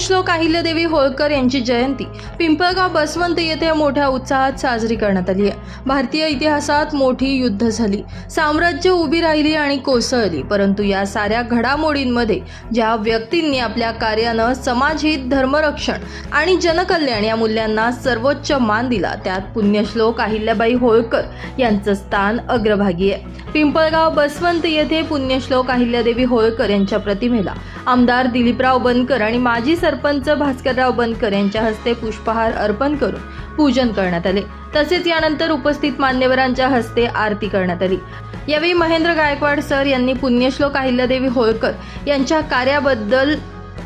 पुण्यश्लोक अहिल्यादेवी होळकर यांची जयंती. पिंपळगाव बसवंत येथे मोठ्या उत्साहात साजरी करण्यात आली आहे. भारतीय इतिहासात मोठी युद्ध झाली. साम्राज्य उभी राहिली आणि कोसळली. परंतु या साऱ्या घडामोडींमध्ये ज्या व्यक्तींनी आपल्या कार्यानं समाजहित धर्मरक्षण आणि जनकल्याण या मूल्यांना सर्वोच्च मान दिला त्यात पुण्यश्लोक अहिल्याबाई होळकर यांचं स्थान अग्रभागी आहे. पिंपळगाव बसवंत येथे पुण्यश्लोक अहिल्यादेवी होळकर यांच्या प्रतिमेला आमदार दिलीपराव बनकर आणि माजी सरपंच भास्करराव बनकर यांच्या हस्ते पुष्पहार अर्पण करून पूजन करण्यात आले. तसेच यानंतर उपस्थित मान्यवरांच्या हस्ते आरती करण्यात आली. यावेळी महेंद्र गायकवाड सर यांनी पुण्यश्लोक अहिल्यादेवी होळकर यांच्या कार्याबद्दल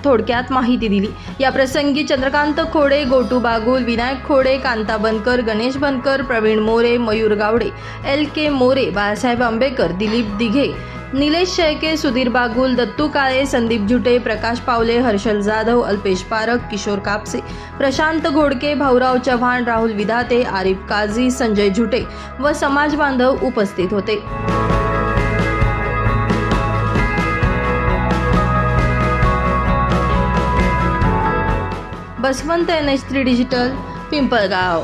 थोडक्यात माहिती दिली. या प्रसंगी चंद्रकांत खोडे गोटू बागुल विनायक खोडे कांता बनकर गणेश बनकर प्रवीण मोरे मयूर गावडे एल के मोरे बाळासाहेब आंबेकर दिलीप दिघे निलेश शेळके सुधीर बागुल दत्तू काळे संदीप झुटे प्रकाश पावले हर्षल जाधव अल्पेश पारख किशोर कापसे प्रशांत घोडके भाऊराव चव्हाण राहुल विधाते आरिफ काझी संजय झुटे व समाज बांधव उपस्थित होते. Baswant N H three digital Pimpalgaon.